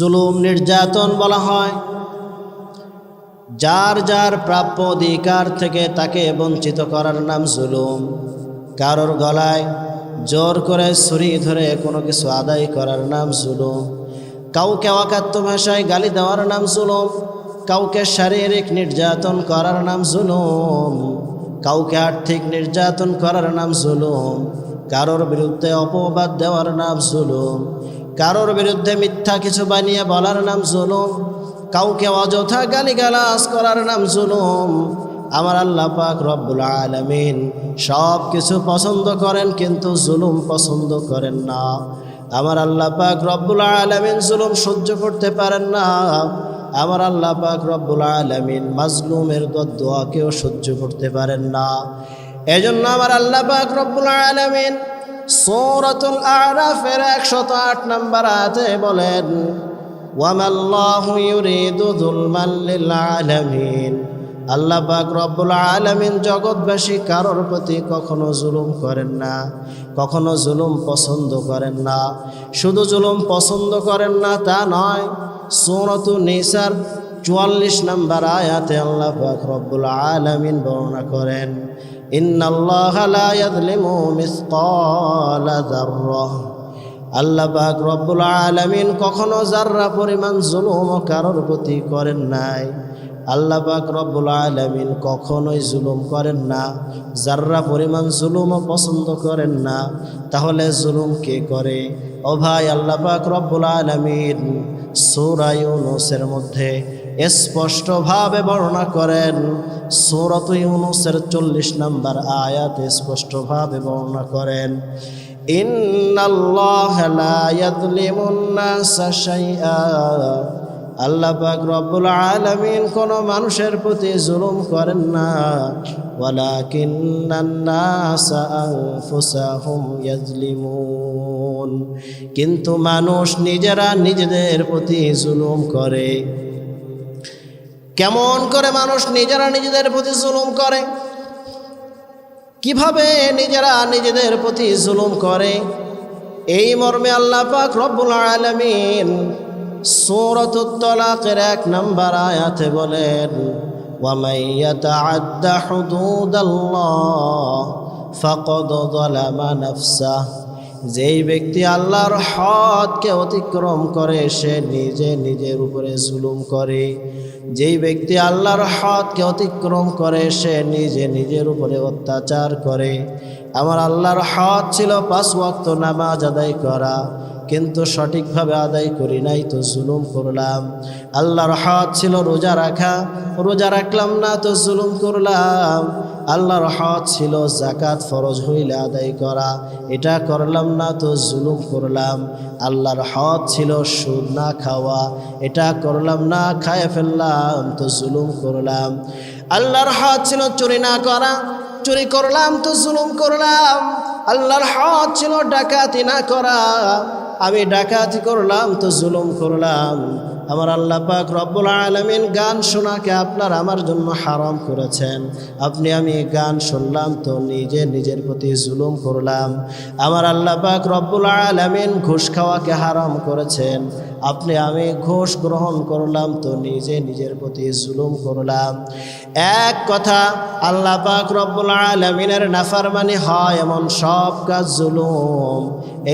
জুলুম নির্যাতন বলা হয়। যার যার প্রাপ্য অধিকার থেকে তাকে বঞ্চিত করার নাম জুলুম। কারোর গলায় জোর করে ছুরি ধরে কোনো কিছু আদায় করার নাম জুলুম। কাউকে অকাত্য ভাষায় গালি দেওয়ার নাম জুলুম। কাউকে শারীরিক নির্যাতন করার নাম জুলুম। কাউকে আর্থিক নির্যাতন করার নাম জুলুম। কারোর বিরুদ্ধে অপবাদ দেওয়ার নাম জুলুম। কারোর বিরুদ্ধে মিথ্যা কিছু বানিয়ে বলার নাম জুলুম, কাউকে অযথা গালিগালাজ করার নাম জুলুম, আমার আল্লাহ পাক রব্বুল আলমিন সব কিছু পছন্দ করেন কিন্তু জুলুম পছন্দ করেন না। আমার আল্লাহ পাক রব্বুল আলমিন জুলুম সহ্য করতে পারেন না। আমার আল্লাহ পাক রব্বুল আলমিন মাজলুমের দোয়াকেও সহ্য করতে পারেন না। এজন্য আমার আল্লাহ পাক রব্বুল আলমিন সৌরতুল আরাফের একশত আট নম্বর আয়াতে বলেন, ওয়ামাল্লাহু ইউরিদু যুলমান লিল আলামিন। আল্লাহ পাক রব্বুল আলামিন জগৎবাসী কারোর প্রতি কখনো জুলুম করেন না, কখনো জুলুম পছন্দ করেন না। শুধু জুলুম পছন্দ করেন না, তা নয়, সূরাতু নিসার চুয়াল্লিশ নম্বর আয়াতে আল্লাহ পাক রব্বুল আলামিন বর্ণনা করেন আল্লাহ রব্বুল আলামিন কখনো যাররা পরিমাণ জুলুম কারোর প্রতি করেন নাই। আল্লাহ পাক রব্বুল আলামিন কখনোই জুলুম করেন না। যাররা পরিমাণ জুলুমও পছন্দ করেন না, তাহলে জুলুম কে করে? ও ভাই, আল্লাহ পাক রব্বুল আলামিন সূরা ইউনুসের মধ্যে স্পষ্টভাবে বর্ণনা করেন সূরাত ইউনুসের চল্লিশ নম্বর আয়াতে স্পষ্টভাবে বর্ণনা করেন আল্লাহ পাক রব্বুল আলামিন কোন মানুষের প্রতি জুলুম করেন না। কিন্তু মানুষ নিজেরা নিজেদের প্রতি জুলুম করে। কেমন করে মানুষ নিজেরা নিজেদের প্রতি জুলুম করে কিভাবে নিজেরা নিজেদের প্রতি জুলুম করে এই মর্মে আল্লাহ পাক রব্বুল আলামিন সূরাতুত তালাকের এক নাম্বার আয়াতে বলেন ومن يتعد حدود الله فقد ظلم نفسه যেই ব্যক্তি আল্লাহর হদকে অতিক্রম করে সে নিজে নিজের উপরে জুলুম করে যেই ব্যক্তি আল্লাহর হাতকে অতিক্রম করে, সে নিজে নিজের উপরে অত্যাচার করে। আমার আল্লাহর হাত ছিল পাঁচ ওয়াক্ত নামাজ আদায় করা। কিন্তু সঠিকভাবে আদায় করি নাই তো জুলুম করলাম। আল্লাহর হাত ছিল রোজা রাখা, রোজা রাখলাম না তো জুলুম করলাম। আল্লাহর হাত ছিল জাকাত ফরজ হইলে আদায় করা, এটা করলাম না তো জুলুম করলাম। আল্লাহর হাত ছিল সুদ না খাওয়া, এটা করলাম না খায় ফেললাম তো জুলুম করলাম। আল্লাহর হাত ছিল চুরি না করা, চুরি করলাম তো জুলুম করলাম। আল্লাহর হাত ছিল ডাকাতি না করা আমি ডাকাতি করলাম তো জুলুম করলাম। আমার আল্লাহ পাক রব্বুল আলমিন গান শোনাকে আপনার আমার জন্য হারাম করেছেন। আপনি আমি গান শুনলাম তো নিজে নিজের প্রতি জুলুম করলাম। আমার আল্লাহ পাক রব্বুল আলমিন ঘুষ খাওয়াকে হারাম করেছেন। আপনি আমি ঘুষ গ্রহণ করলাম তো নিজে নিজের প্রতি জুলুম করলাম। এক কথা, আল্লাহ পাক রব্বুল আলমিনের নাফারমানি হয় এমন সব কাজ জুলুম।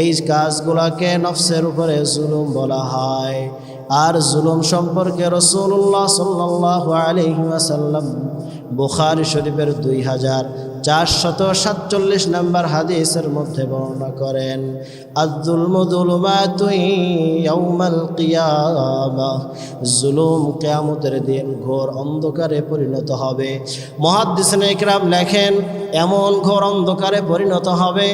এই কাজগুলোকে নফসের উপরে জুলুম বলা হয়। আর জুলুম সম্পর্কে রসুল্লাহ সাল্লাহ আলহিমাসাল্লাম বুখারি শরীফের দুই হাজার চারশত সাতচল্লিশ নম্বর হাদিসের মধ্যে বর্ণনা করেন আব্দুল মদুলমা তুই জুলুম কেয়ামতের দিন ঘোর অন্ধকারে পরিণত হবে। মহাদ্দিসন ইকরাম লেখেন, এমন ঘোর অন্ধকারে পরিণত হবে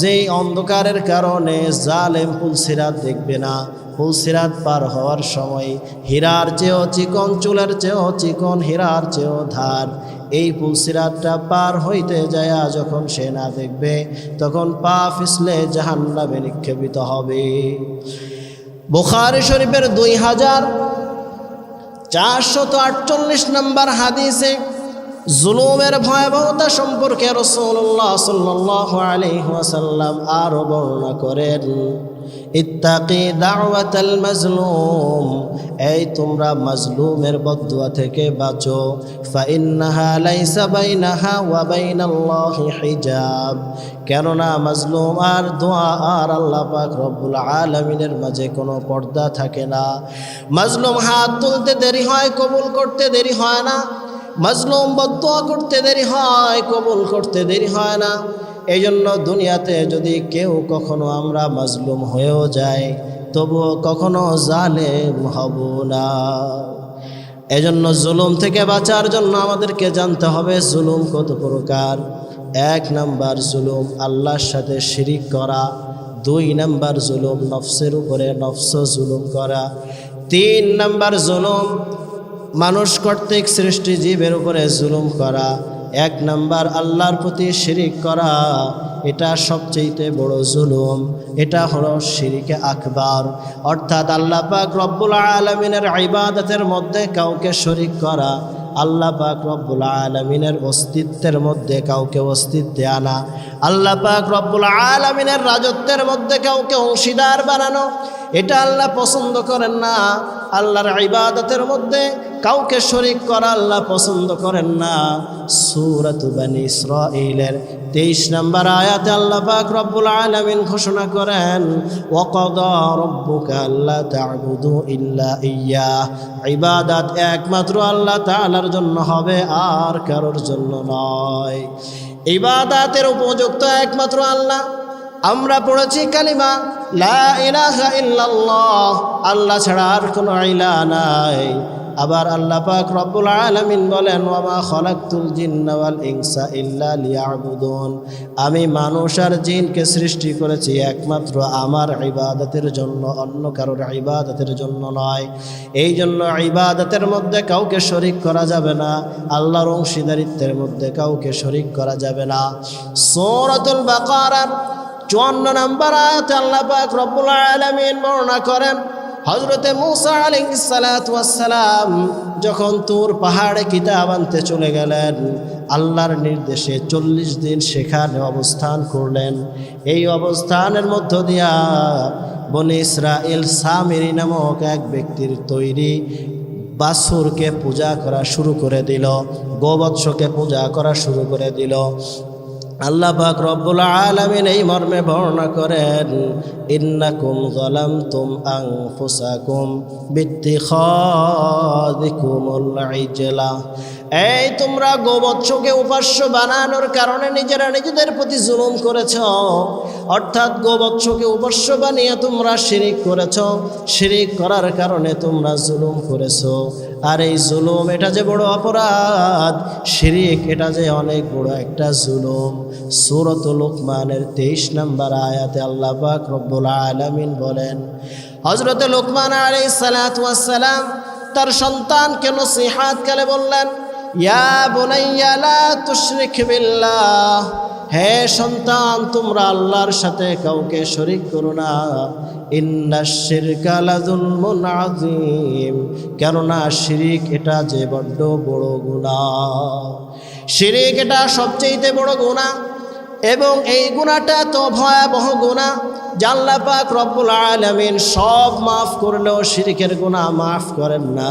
যেই অন্ধকারের কারণে জালেম পুলসিরাত দেখবে না ফুলসিরাত পার হওয়ার সময় হীরার চেয়েও চিকন, চুলের চেয়েও চিকন, হীরার চেয়েও ধার। এই ফুলসিরাতটা পার হইতে যায় যখন সে না দেখবে, তখন পা ফিসলে জাহান্নাবে নিক্ষেপিত হবে। বুখারি শরীফের দুই হাজার চারশত আটচল্লিশ নম্বর হাদিসে জুলুমের ভয়াবহতা সম্পর্কে রসুল্লাহ সাল্লাহ আলহাসাল্লাম আরও বর্ণনা করেন, ইত্তাকি দাওয়াতাল মাজলুম এই তোমরা মাজলুমের বদুয়া থেকে বাঁচো ফাইন্নাহা লাইসা বাইনাহা ওয়া বাইনাল্লাহি হিজাব কেননা মাজলুম আর দোয়া আর আল্লাহ পাক রব্বুল আলামিনের মাঝে কোনো পর্দা থাকে না। মাজলুম হাত তুলতে দেরি হয়, কবুল করতে দেরি হয় না মাজলুম বদুয়া করতে দেরি হয়, কবুল করতে দেরি হয় না। এই জন্য দুনিয়াতে যদি কেউ কখনো আমরা মাজলুম হয়েও যাই, তবুও কখনো জালেম হব না। এজন্য জুলুম থেকে বাঁচার জন্য আমাদেরকে জানতে হবে জুলুম কত প্রকার। এক নাম্বার জুলুম আল্লাহর সাথে শিরিক করা, দুই নাম্বার জুলুম নফসের উপরে নফস জুলুম করা, তিন নাম্বার জুলুম মানুষ কর্তৃক সৃষ্টি জীবের উপরে জুলুম করা, এক নাম্বার আল্লাহর প্রতি শিরিক করা, এটা সবচেয়ে বড় জুলুম। এটা হলো শিরিকে আকবার। অর্থাৎ আল্লাহ পাক রব্বুল আলমিনের ইবাদতের মধ্যে কাউকে শরিক করা, আল্লাহ পাক রব্বুল আলমিনের অস্তিত্বের মধ্যে কাউকে অস্তিত্বে আনা আল্লাহ পাক রব্বুল আলমিনের রাজত্বের মধ্যে কাউকে অংশীদার বানানো, এটা আল্লাহ পছন্দ করেন না। আল্লাহর ইবাদতের মধ্যে কাউকে শরিক করা আল্লাহ পছন্দ করেন না। সুরত বানি ইসরাইলের তেইশ নম্বর আয়াতে আল্লাহ পাক রব্বুল আলামিন ঘোষণা করেন, ওয়াকাদ রব্বুকা আল্লাহ তা'বুদু ইল্লা ইয়্যা ইবাদত একমাত্র আল্লাহ তাআলার জন্য হবে, আর কারোর জন্য নয়। ইবাদাতের উপযুক্ত একমাত্র আল্লাহ। আমরা পড়েছি কালিমা, লা ইলাহা ইল্লাল্লাহ। আল্লাহ ছাড়া আর কোনো ইলা নাই। আবার আল্লাহ পাক রব্বুল আলামিন বলেন, ওয়ামা খলাকতুল জিন্না ওয়াল ইনসা ইল্লা লিয়াবুদুন। আমি মানুষ আর জিনকে সৃষ্টি করেছি একমাত্র আমার ইবাদতের জন্য, অন্য কারোর ইবাদতের জন্য নয়। এই জন্য ইবাদতের মধ্যে কাউকে শরিক করা যাবে না, আল্লাহর অংশীদারিত্বের মধ্যে কাউকে শরিক করা যাবে না। সূরাতুল বাকারার চুয়ান্ন নম্বর আয়াত আল্লাহ পাক রব্বুল আলামিন বর্ণনা করেন হজরতে মুসা আলাইসালাম যখন তোর পাহাড়ে কিতাব আনতে চলে গেলেন, আল্লাহর নির্দেশে চল্লিশ দিন সেখানে অবস্থান করলেন। এই অবস্থানের মধ্য দিয়া বনে ইসরায়েল সামিরি নামক এক ব্যক্তির তৈরি বাসুরকে পূজা করা শুরু করে দিল, গোবৎসকে পূজা করা শুরু করে দিল। আল্লাহ পাক রব্বুল আলামিন এই মর্মে বর্ণনা করেন ইন্নাকুম যালামতুম আনফুসাকুম বিত্তিখাযিকুমুল ইজলা। এই তোমরা গোবৎসকে উপাস্য বানানোর কারণে নিজেরা নিজেদের প্রতি জুলুম করেছ। অর্থাৎ গোবৎসকে উপাস্য বানিয়ে তোমরা শিরিক করেছ। শিরিক করার কারণে তোমরা জুলুম করেছ। আর এই জুলুম, এটা যে বড় অপরাধ। শিরিক, এটা যে অনেক বড় একটা জুলুম। সুরত লোকমানের তেইশ নম্বর আয়াতে আল্লাহ রব্বুল আলামিন বলেন হজরত লোকমান আলী সালাম তার সন্তানকে নসিহাত কালে বললেন ইয়া হে সন্তান, তোমরা আল্লাহর সাথে কাউকে শরিক করো না। লাযুলমুন কেননা শিরিক এটা যে বড্ড বড় গুনাহ। শিরিক এটা সবচেয়ে বড় গুনাহ। এবং এই গুণাটা তো ভয়াবহ গুণা জাল্লা পাক রব্বুল আলমিন সব মাফ করলেও শিরিকের গুণা মাফ করেন না।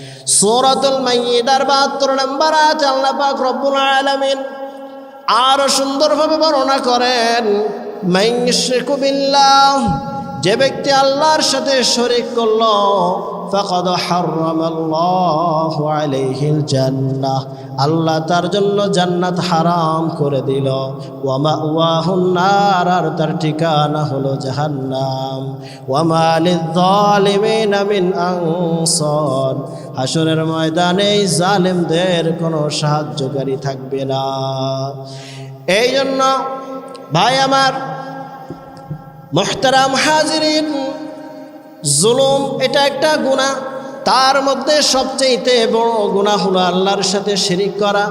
সূরাতুল মাইয়িদার 72 নম্বর আয়াত আল্লাহ পাক রব্বুল আলামিন আরও সুন্দরভাবে বর্ণনা করেন মাইশরিকু বিল্লাহ যে ব্যক্তি আল্লাহর সাথে শরিক করল ফাকাদ হারামাল্লাহু আলাইহিল জান্নাহ। আল্লাহ তার জন্য জান্নাত হারাম করে দিল। ওয়ামা ওয়াহুন নার, আর তার ঠিকানা হলো জাহান্নাম। ওয়ামা লিয-যালিমিনা মিন আনসার। হাসরের ময়দানে জালেমদের কোনো সাহায্যকারী থাকবে না। এই জন্য ভাই আমার মোহতারাম হাজিরিন জুলুম এটা একটা গুণা তার মধ্যে সবচেয়েতে বড় গুণা হলো আল্লাহর সাথে শিরিক করা।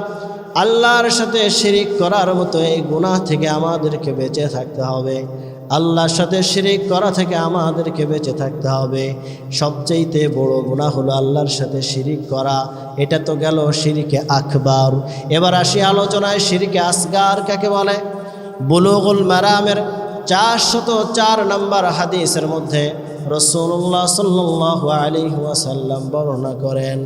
আল্লাহর সাথে শিরিক করার মতো এই গুণা থেকে আমাদেরকে বেঁচে থাকতে হবে। আল্লাহর সাথে শিরিক করা থেকে আমাদেরকে বেঁচে থাকতে হবে। সবচেয়েতে বড় গুণা হলো আল্লাহর সাথে শিরিক করা। এটা তো গেল শিরিকে আকবার। এবার আসি আলোচনায় শিরিকে আসগার কাকে বলে? বুলুগুল মারামের চারশত চার নম্বর হাদিসের মধ্যে। রসুল্লাহ সাল্লাহ আলী ওয়াসাল্লাম বর্ণনা করেন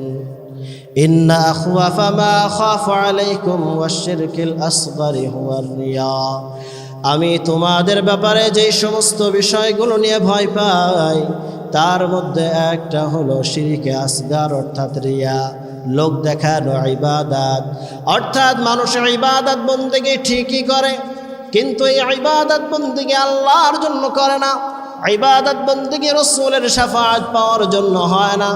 আমি তোমাদের ব্যাপারে যেই সমস্ত বিষয়গুলো নিয়ে ভয় পাই, তার মধ্যে একটা হলো শিরিকে আসগার, অর্থাৎ রিয়া, লোক দেখানো ইবাদাত। অর্থাৎ মানুষ ইবাদাত বন্দেগে ঠিকই করে, কিন্তু এই ইবাদত বন্দিকে আল্লাহর জন্য করে না। ইবাদত বন্দিকে রসুলের সাফাত পাওয়ার জন্য হয় না।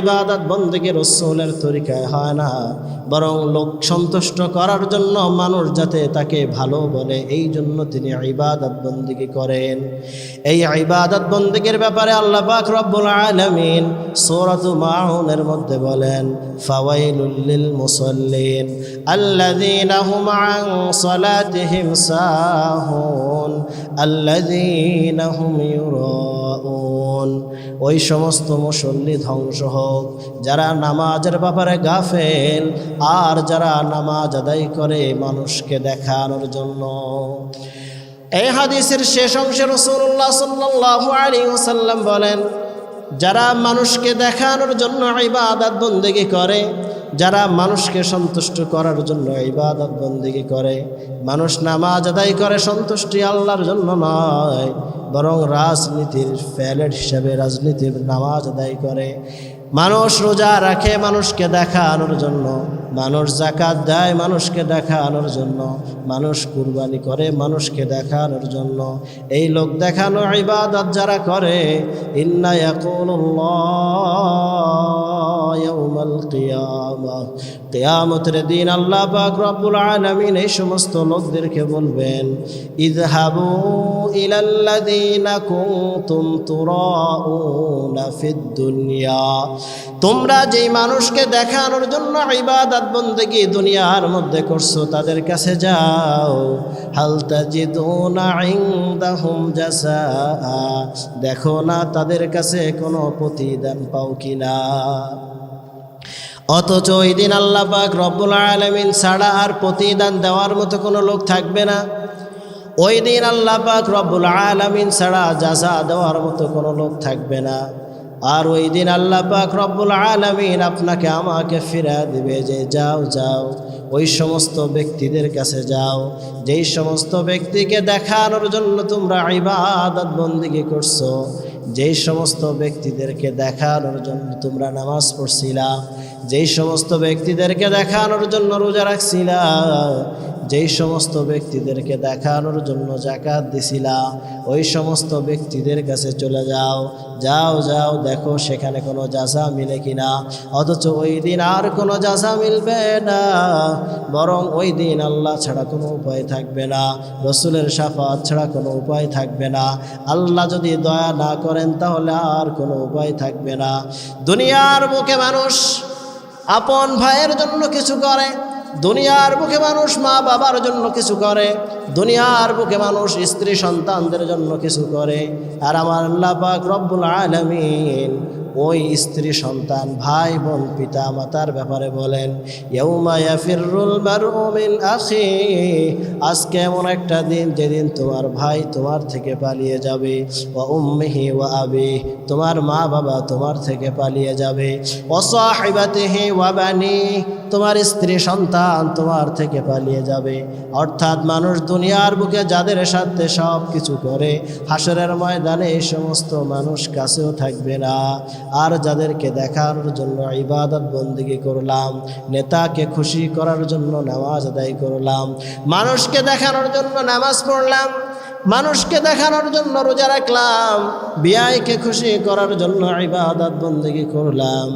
ইবাদত বন্দিকে রসুলের তরিকায় হয় না। বরং লোক সন্তুষ্ট করার জন্য মানুষ যাতে তাকে ভালো বলে, এই জন্য তিনি ইবাদত বন্দিকে করেন। এই ইবাদত বন্দিকের ব্যাপারে আল্লাহ পাক রব্বুল আলামিন সূরাতু মাউনের মধ্যে বলেন, ফাওয়াইলুল লিল মুসাল্লিন, আল্লাযীনা হুম আন সালাতিহিম সাহুন, আল্লাযীনা হুম ইউরাউন ওই সমস্ত মুসল্লি ধ্বংস হোক। যারা নামাজের ব্যাপারে গাফেল, আর যারা নামাজ আদায় করে মানুষকে দেখানোর জন্য। এই হাদিসের শেষ অংশে রসুল্লাহ সাল্লাল্লাহু আলাইহি ওয়াসাল্লাম বলেন যারা মানুষকে দেখানোর জন্য ইবাদত বন্দেগি করে, যারা মানুষকে সন্তুষ্ট করার জন্য ইবাদত বন্দেগি করে, মানুষ নামাজ আদায় করে সন্তুষ্টি আল্লাহর জন্য নয়, বরং রাজনীতির প্যালেট হিসাবে রাজনীতির নামাজ আদায় করে। মানুষ রোজা রাখে মানুষকে দেখানোর জন্য, মানুষ জাকাত দেয় মানুষকে দেখানোর জন্য, মানুষ কুরবানি করে মানুষকে দেখানোর জন্য। এই লোক দেখানো ইবাদত যারা করে, ইন্না কিয়ামতের দিন আল্লাহ পাক রব্বুল আলামিন এই সমস্ত লোকদেরকে বলবেন, ইযহাবু ইলাল্লাযীনা কুনতুম তুরাউনা ফিদ দুনিয়া। তোমরা যেই মানুষকে দেখানোর জন্য ইবাদত বন্দেগি দুনিয়ার মধ্যে করছ, তাদের কাছে যাও। হাল ইনদাহুম জাযাআ দেখো না তাদের কাছে কোনো প্রতিদান পাও কিনা। অথচ ওই দিন আল্লাহ পাক রব্বুল আলমিন ছাড়া আর প্রতিদান দেওয়ার মতো কোনো লোক থাকবে না। ওই দিন আল্লাহ পাক রব্বুল আলমিন ছাড়া যাজা দেওয়ার মতো কোনো লোক থাকবে না। আর ওই দিন আল্লাহ পাক রব্বুল আলমিন আপনাকে আমাকে ফিরা দিবে যে যাও যাও, ওই সমস্ত ব্যক্তিদের কাছে যাও। যেই সমস্ত ব্যক্তিকে দেখানোর জন্য তোমরা ইবাদত বন্দিগি করছ যেই সমস্ত ব্যক্তিদেরকে দেখানোর জন্য তোমরা নামাজ পড়ছিলা, যেই সমস্ত ব্যক্তিদেরকে দেখানোর জন্য রোজা রাখছিলা যেই সমস্ত ব্যক্তিদেরকে দেখানোর জন্য জাকাত দিছিলা, ওই সমস্ত ব্যক্তিদের কাছে চলে যাও। যাও যাও, দেখো সেখানে কোনো যাজা মিলে কিনা। অথচ ওই দিন আর কোনো যাজা মিলবে না। বরং ওই দিন আল্লাহ ছাড়া কোনো উপায় থাকবে না। রসুলের সাফাত ছাড়া কোনো উপায় থাকবে না। আল্লাহ যদি দয়া না করেন তাহলে আর কোনো উপায় থাকবে না। দুনিয়ার বুকে মানুষ আপন ভাইয়ের জন্য কিছু করে। দুনিয়ার বুকে মানুষ মা বাবার জন্য কিছু করে, দুনিয়ার বুকে মানুষ স্ত্রী সন্তানদের জন্য কিছু করে। আর আমার আল্লাহ পাক রব্বুল আলমিন ওই স্ত্রী সন্তান, ভাই বোন, পিতা মাতার ব্যাপারে বলেন আজকে এমন একটা দিন যেদিন তোমার ভাই তোমার থেকে পালিয়ে যাবে। ও উম্মিহি ও আবি তোমার মা বাবা তোমার থেকে পালিয়ে যাবে। ও সাহিবাতিহি ওয়াবানি তোমার স্ত্রী সন্তান তোমার থেকে পালিয়ে যাবে। অর্থাৎ মানুষ দুনিয়ার বুকে যাদের সাথে সব কিছু করে, হাসরের ময়দানে এই সমস্ত মানুষ কাছেও থাকবে না। আর যাদেরকে দেখানোর জন্য ইবাদত বন্দিগি করলাম, নেতাকে খুশি করার জন্য নামাজ আদায় করলাম, মানুষকে দেখানোর জন্য নামাজ পড়লাম মানুষকে দেখানোর জন্য রোজা রাখলাম, বিয়াইকে খুশি করার জন্য ইবাদত বন্দেগি করলাম।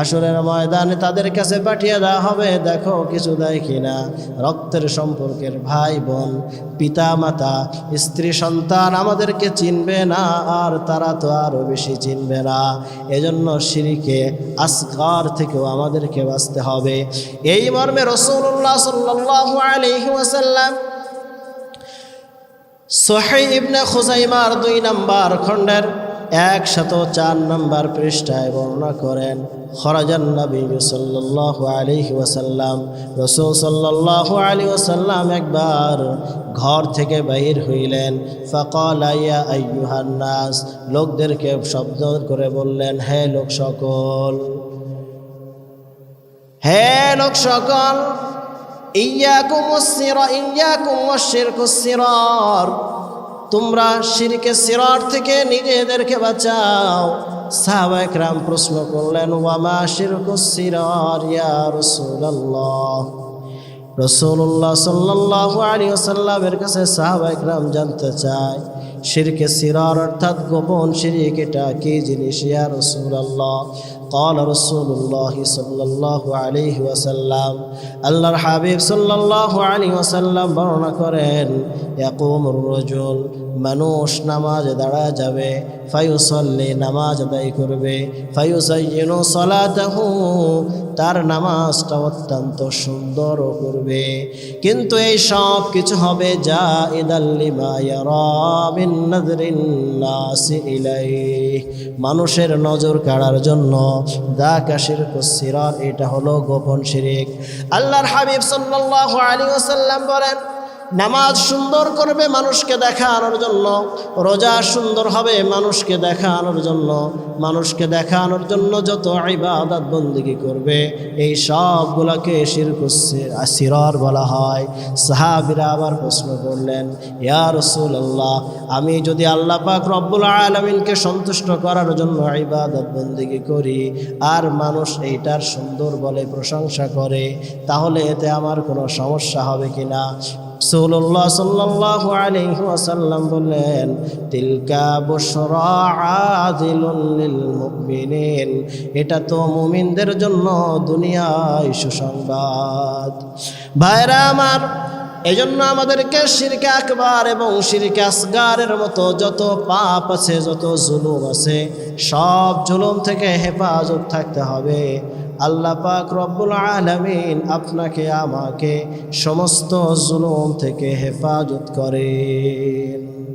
আসরের ময়দানে তাদের কাছে পাঠিয়ে দেওয়া হবে, দেখো কিছু দেয় কিনা। রক্তের সম্পর্কের ভাই বোন পিতা মাতা স্ত্রী, সন্তান আমাদেরকে চিনবে না, আর তারা তো আরও বেশি চিনবে না। এজন্য সিঁড়িকে আসগার থেকেও আমাদেরকে বাঁচতে হবে। এই মর্মে রসুল্লাহ সাল্লাহ আলহি সোহাই ইবনে খুজাইমার দুই নাম্বার খণ্ডের একশত চার নম্বর পৃষ্ঠায় বর্ণনা করেন, খরাজান নবী সাল্লাল্লাহু আলাইহি ওয়াসাল্লাম। রসুল সাল্লাল্লাহু আলাইহি ওয়াসাল্লাম একবার ঘর থেকে বাহির হইলেন, ফাকাল ইয়া আইয়ুহান নাস। লোকদেরকে শব্দ করে বললেন, হে লোক সকল, হে লোক সকল সিরার তোমরা শিরকে সিরার থেকে নিজেদেরকে বাঁচাও। সাহাবা একরাম প্রশ্ন করলেন, ওয়ামা শিরকুস সিরার ইয়া রাসূলুল্লাহ? রসুল্লাহ সাল্লাহ আলী সাল্লামের কাছে সাহাবা একরাম জানতে চায় শিরকে সিরার অর্থাৎ গোপন শিরিক কি জিনিস, ইয়া রসুল্লাহ قال رسول الله صلى الله عليه وسلم আল্লাহর হাবিব সাল্লাল্লাহু আলাইহি ওয়াসাল্লাম বর্ণনা করেন ইয়াকুমুর রাজুল মানুষ নামাজ দাঁড়া যাবে, ফায়ুসল্লি নামাজ আদায় করবে ফায়ুসাইয়িনু সালাতাহু, তার নামাজটা অত্যন্ত সুন্দর করবে। কিন্তু এই সব কিছু হবে যা মিন মানুষের নজর কাড়ার জন্য দা কাশির কুসিরার এটা হলো গোপন শিরিক। আল্লাহর হাবিব সাল্লাল্লাহু আলাইহি ওয়াসাল্লাম বলেন নামাজ সুন্দর করবে মানুষকে দেখানোর জন্য, রোজা সুন্দর হবে মানুষকে দেখানোর জন্য, মানুষকে দেখানোর জন্য যত ইবাদত বন্দিগি করবে, এই সবগুলোকে শিরকুসির সিরর বলা হয়। সাহাবিরা আবার প্রশ্ন করলেন, ইয়া রসুল্লাহ আমি যদি আল্লাহ পাক রব্বুল আলমিনকে সন্তুষ্ট করার জন্য ইবাদত বন্দিগি করি, আর মানুষ এইটার সুন্দর বলে প্রশংসা করে, তাহলে এতে আমার কোনো সমস্যা হবে কিনা? রসুল্লাহ সাল্লাহ আলাইহি ওয়াসাল্লাম বললেন, তিলকা আদিলুল এটা তো মুমিনদের জন্য দুনিয়ায় সুসংবাদ। ভাইরা আমার এই জন্য আমাদেরকে শিরকে আকবার এবং শিরকে আসগারের মতো যত পাপ আছে, যত জুলুম আছে, সব জুলুম থেকে হেফাজত থাকতে হবে। আল্লাহ পাক রব্বুল আলমিন আপনাকে আমাকে সমস্ত জুলুম থেকে হেফাজত করেন।